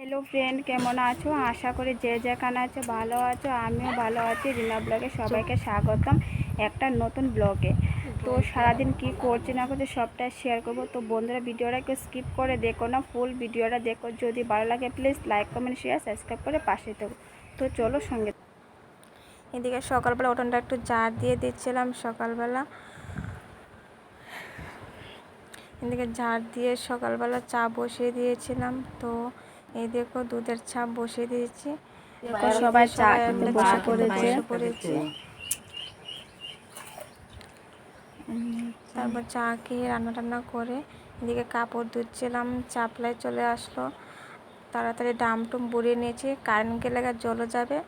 Hello friend কেমন আছো? আশা করি যে যেখানে আছো ভালো আছো আমিও ভালো আছি। রিনা ব্লগে সবাইকে স্বাগতম একটা নতুন ব্লগে। তো সারাদিন কি করছি না করছি সবটা শেয়ার করব। তো বন্ধুরা ভিডিওটা কেউ স্কিপ করে দেখো না ফুল ভিডিওটা দেখো। যদি ভালো লাগে please like comment share subscribe করে পাশে দেবো তো চলো সঙ্গে এদিকে সকালবেলা উঠোনটা একটু জার দিয়ে দিচ্ছিলাম সকালবেলা। এদিকে ঝাড় দিয়ে সকালবেলা চা বসিয়ে দিয়েছিলাম। তো এই দেখো দুধের ছাপ বসিয়ে দিয়েছি। সবাই চা খেতে বসে পড়েছে। তারপর চা খেয়ে রান্না টান্না করে এদিকে কাপড় ধুচ্ছিলাম চাপলায় চলে আসলো। তাড়াতাড়ি ডাম টুম বুড়িয়ে নিয়েছি কারেন্ট গেলে জলও যাবে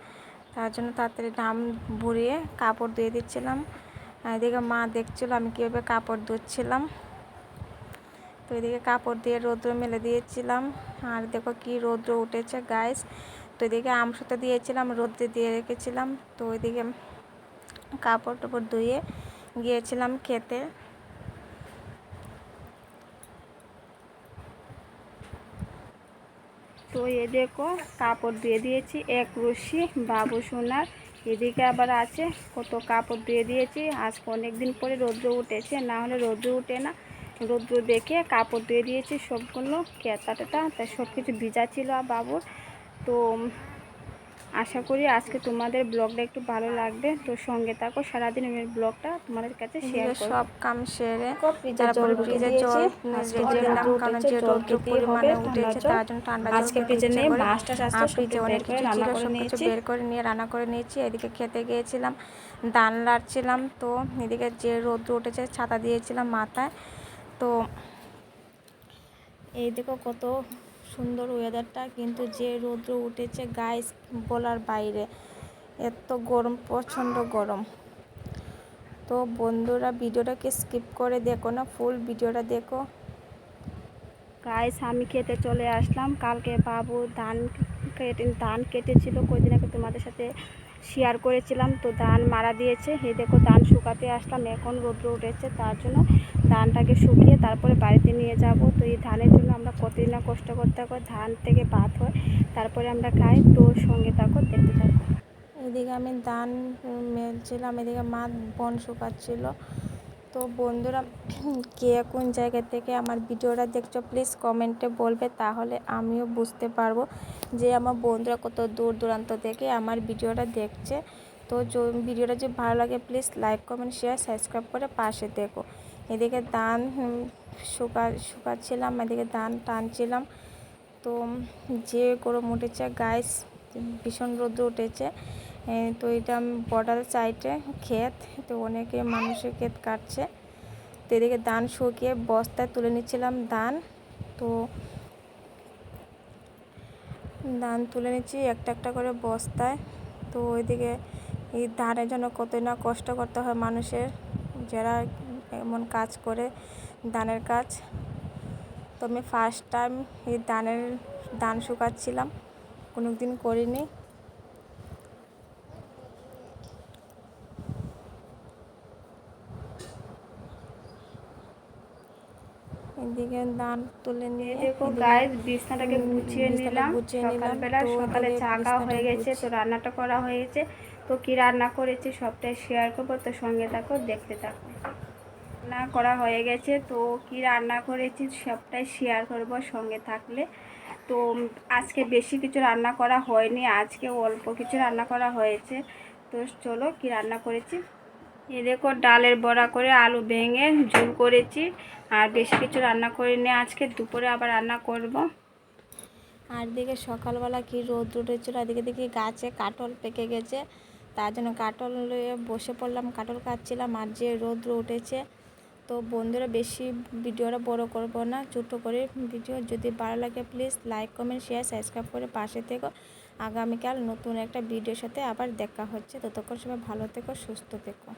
তার জন্য তাড়াতাড়ি ডাম বুড়িয়ে কাপড় ধুয়ে দিচ্ছিলাম। এদিকে মা দেখছিল আমি কীভাবে কাপড় ধুচ্ছিলাম। তো এদিকে কাপড় দিয়ে রৌদ্র মেলে দিয়েছিলাম। আর দেখো কি রৌদ্র উঠেছে গাইস তো এদিকে আমসুতো দিয়েছিলাম, রৌদ্রে দিয়ে রেখেছিলাম। তো ওইদিকে কাপড় টাপড় ধুয়ে গিয়েছিলাম খেতে। তো এ দেখো, কাপড় দিয়ে দিয়েছি, এক রশি, বাবু সোনার। এদিকে আবার আছে, কত কাপড় দিয়ে দিয়েছি। আজকে অনেক দিন পরে রৌদ্র উঠেছে, না হলে রৌদ্র উঠে না। রৌদ্র দেখে কাপড় দিয়ে দিয়েছি সবগুলো কেতা টেতা তাই সব কিছু ভিজা ছিল আর বাবুর। তো আশা করি আজকে তোমাদের ব্লগটা একটু ভালো লাগবে। তো সঙ্গে থাকো সারাদিন আমি ব্লগটা তোমাদের কাছে শেয়ার করব। সব কাম সেরে তারপর ফ্রিজে জল দিলাম কারণ যে রৌদ্র পরিমাণে উঠেছে তার জন্য ঠান্ডা আজকে ফ্রিজে নেই মাছটা স্বাস্থ্য ফ্রিজে অনেক কিছু ছিল সব কিছু বের করে নিয়ে রান্না করে নিয়েছি এদিকে খেতে গিয়েছিলাম দান লাড়ছিলাম তো এদিকে যে রৌদ্র উঠেছে ছাতা দিয়েছিলাম মাথায়। তো এই দেখো কত সুন্দর ওয়েদারটা কিন্তু যে রৌদ্র উঠেছে গায়ে বলার বাইরে। এত গরম, প্রচণ্ড গরম। তো বন্ধুরা, ভিডিওটাকে স্কিপ করে দেখো না ফুল ভিডিওটা দেখো। গাইস আমি খেতে চলে আসলাম। কালকে বাবু ধান কেটে ধান কেটেছিল কদিন আগে তোমাদের সাথে শেয়ার করেছিলাম, তো ধান মারা দিয়েছে। হে দেখো, ধান শুকাতে আসলাম, এখন রৌদ্র উঠেছে, তার জন্য ধানটাকে শুকিয়ে তারপরে বাড়িতে নিয়ে যাব। তো এই ধানের জন্য আমরা কতদিন না কষ্ট করতে হয় ধান থেকে ভাত হয়, তারপরে আমরা খাই। তো সঙ্গে থাকো, দেখতে থাকো। এদিকে আমি ধান মেলছিলাম, এদিকে মা বন শুকাচ্ছিল। তো বন্ধুরা, কে কোন জায়গা থেকে আমার ভিডিওটা দেখছ প্লিজ কমেন্টে বলবে, তাহলে আমিও বুঝতে পারব যে আমার বন্ধুরা কত দূর দূরান্ত থেকে আমার ভিডিওটা দেখছে। তো ভিডিওটা যদি ভালো লাগে please like comment share subscribe করে পাশে দেখো। এদিকে ধান শুকা, শুকাচ্ছিলাম, এদিকে ধান টানছিলাম। তো যে গরম উঠেছে গাইস ভীষণ রোদ্র উঠেছে। তো এটা বর্ডার সাইডে ক্ষেত, তো অনেকে মানুষের ক্ষেত কাটছে। তো এদিকে ধান শুকিয়ে বস্তায় তুলে নিচ্ছিলাম ধান, তো ধান তুলে নিচ্ছি একটা একটা করে বস্তায়। তো ওইদিকে এই ধানের জন্য কত না কষ্ট করতে হয় মানুষের, যারা এমন কাজ করে ধানের কাজ। তো আমি ফার্স্ট টাইম এই ধানের, ধান শুকাচ্ছিলাম কোনো দিন করিনি। এদিকে ধান তুলে নিয়ে দেখো গাইস বিছনাটাকে গুছিয়ে নিলাম। নিলাম। সকালে চা খাওয়া হয়ে গেছে তো রান্নাটা করা হয়ে গেছে তো কি রান্না করেছি সবটাই শেয়ার করব তো সঙ্গে থাকো দেখতে থাকো। রান্না করা হয়ে গেছে তো কি রান্না করেছি সবটাই শেয়ার করব সঙ্গে থাকলে। তো আজকে বেশি কিছু রান্না করা হয়নি আজকে অল্প কিছু রান্না করা হয়েছে। তো চলো কি রান্না করেছি? এ দেখো ডালের বড়া করে আলু ভেঙে ঝুল করেছি আর বেশি কিছু রান্না করিনি। আজকে দুপুরে আবার রান্না করব। আর দিকে সকালবেলা কি রোদ উঠেছিল এদিকে দেখি গাছে কাটল পেকে গেছে। তার জন্য কাটল বসে পড়লাম কাটল কাটছিলাম আর যে রৌদ্র উঠেছে, তো বন্ধুরা বেশি ভিডিওটা বড় করব না ছোটো করে ভিডিও। যদি ভালো লাগে please like comment share subscribe করে পাশে থেকো। আগামীকাল নতুন একটা ভিডিওর সাথে আবার দেখা হচ্ছে। ততক্ষণ সবাই ভালো থেকো, সুস্থ থেকো।